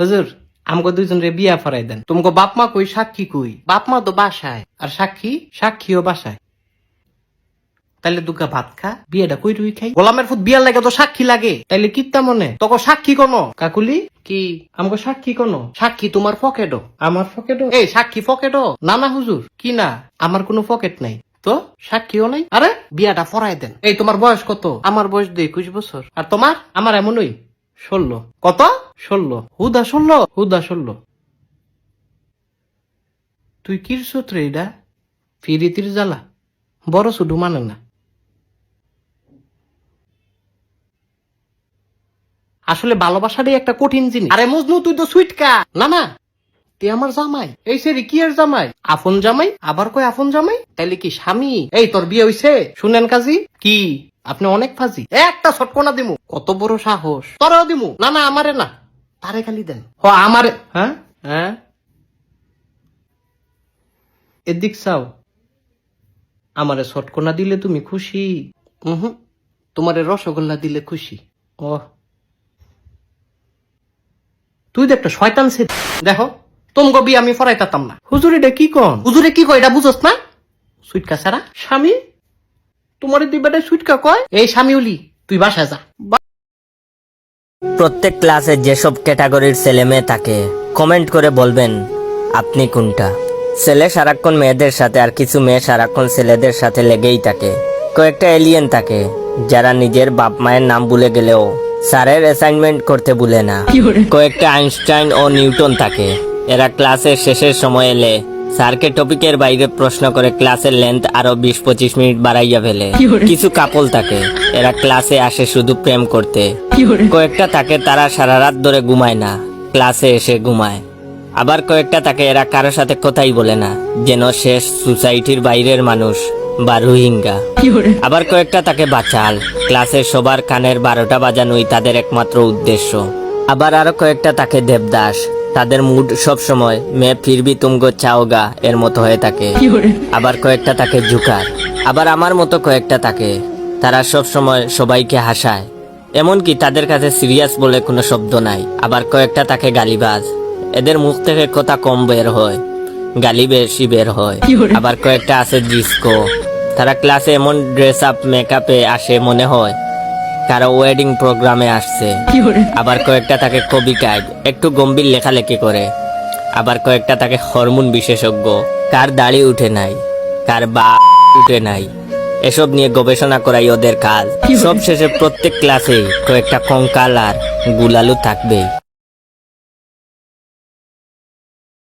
হুজুর আমগো দুইজন রে বিয়া ফরাই দেন। তোমাকে বাপ মা কই সাক্ষী কই? বাপ মা তো বাসায় আর সাক্ষী সাক্ষীও বাসায়। তাইলে দুগা ভাত খা বিয়েটা কই রুই খাই? গোলামের ফুট বিয়ার লাগে তো সাক্ষী লাগে। তাইলে কিত্তা মনে? তোকে সাক্ষী কোন? কাকুলি? কি? আমগো সাক্ষী কোন? সাক্ষী তোমার পকেটও আমার পকেটও এই সাক্ষী পকেটও না না হুজুর কি না? আমার কোনো পকেট নাই। তো সাক্ষীও নাই? আরে বিয়াটা ফরাই দেন। এই তোমার বয়স কত? আমার বয়স দুই একুশ বছর। আর তোমার? আমার এমনই ষোলো। কত? ষোলো। হুদা ষোলো হুদা ষোলো। তুই কির সূত্রে এটা? ফিরিতির জ্বালা। বড় শুধু মানে না। আসলে ভালোবাসাটাই একটা কঠিন জিনিস। আরে মজনু, তুই তো সুইটকা না না। তুই আমার জামাই। এই সেরি, কি আর জামাই? আপন জামাই? আবার কই আপন জামাই? তাইলে কি স্বামী? এই, তোর বিয়ে হইছে? শুনেন কাজী। কি? আপনি অনেক ফাজি। একটা ছটকনা দিমু। কত বড় সাহস। তোরাও দিমু। না না, আমারে না। তারে খালি দেন। হ আমারে হ্যাঁ? হ্যাঁ? এদিক চাও। আমারে ছটকনা দিলে তুমি খুশি। হুম তোমারে রসগোল্লা দিলে খুশি। ও। তুই তো একটা শয়তান সে দেখো তোমগো বিয়ে আমি ফরাইতাম না। হুজুর এটা কি কন? হুজুরে কি কয় এটা বুঝোস না? সুইটকা ছাড়া। স্বামী? তোমার দুই বেটায় সুইটকা কয়? এই স্বামী উলি তুই বাসা যা। প্রত্যেক ক্লাসে যেসব ক্যাটাগরির ছেলে মেয়ে থাকে কমেন্ট করে বলবেন আপনি কোনটা? ছেলে সারাক্ষণ মেয়েদের সাথে আর কিছু মেয়ে সারাক্ষণ ছেলেদের সাথে লেগেই থাকে। কয়েকটা এলিয়েন থাকে যারা নিজের বাপ মায়ের নাম ভুলে গেলেও স্যারের অ্যাসাইনমেন্ট করতে ভুলে না। কয়েকটা আইনস্টাইন ও নিউটন থাকে এরা ক্লাসের শেষের সময় এলে স্যারকে টপিকের বাইরে প্রশ্ন করে ক্লাসের লেন্থ আরও বিশ পঁচিশ মিনিট বাড়াইয়া ফেলে। কিছু কাপল থাকে এরা ক্লাসে আসে শুধু প্রেম করতে। কয়েকটা থাকে তারা সারা রাত ধরে ঘুমায় না ক্লাসে এসে ঘুমায়। আবার কয়েকটা তাকে এরা কারোর সাথে কথাই বলে না যেন শেষ সোসাইটির বাইরের মানুষ বা রোহিঙ্গা। আবার কয়েকটা তাকে বাচাল ক্লাসের সবার কানের বারোটা বাজানোই তাদের একমাত্র উদ্দেশ্য। আবার আরও কয়েকটা তাকে দেবদাস তাদের মুড সব সময় মে ফিরবি তুমগো চাওগা এর মতো হয়ে থাকে। আবার কয়েকটা তাকে জুকার আবার আমার মতো কয়েকটা থাকে তারা সব সময় সবাইকে হাসায়। এমনকি তাদের কাছে সিরিয়াস বলে কোনো শব্দ নাই। আবার কয়েকটা তাকে গালিবাজ। এদের মুখ থেকে কথা কম বের হয়। গালি বেশি বের হয়। আবার কয়েকটা আছে ডিস্কো। তারা ক্লাসে এমন ড্রেস আপ মেকআপে আসে মনে হয়। কারও ওয়েডিং প্রোগ্রামে আসছে। আবার কয়েকটা তাকে কবি টাইপ একটু গম্ভীর লেখালেখি করে। আবার কয়েকটা তাকে হরমোন বিশেষজ্ঞ। কার দাড়ি উঠে নাই কার বা উঠে নাই এসব নিয়ে গবেষণা করাই ওদের কাজ। সব শেষে প্রত্যেক ক্লাসে কয়েকটা কঙ্কাল আর গুলালু থাকবেই।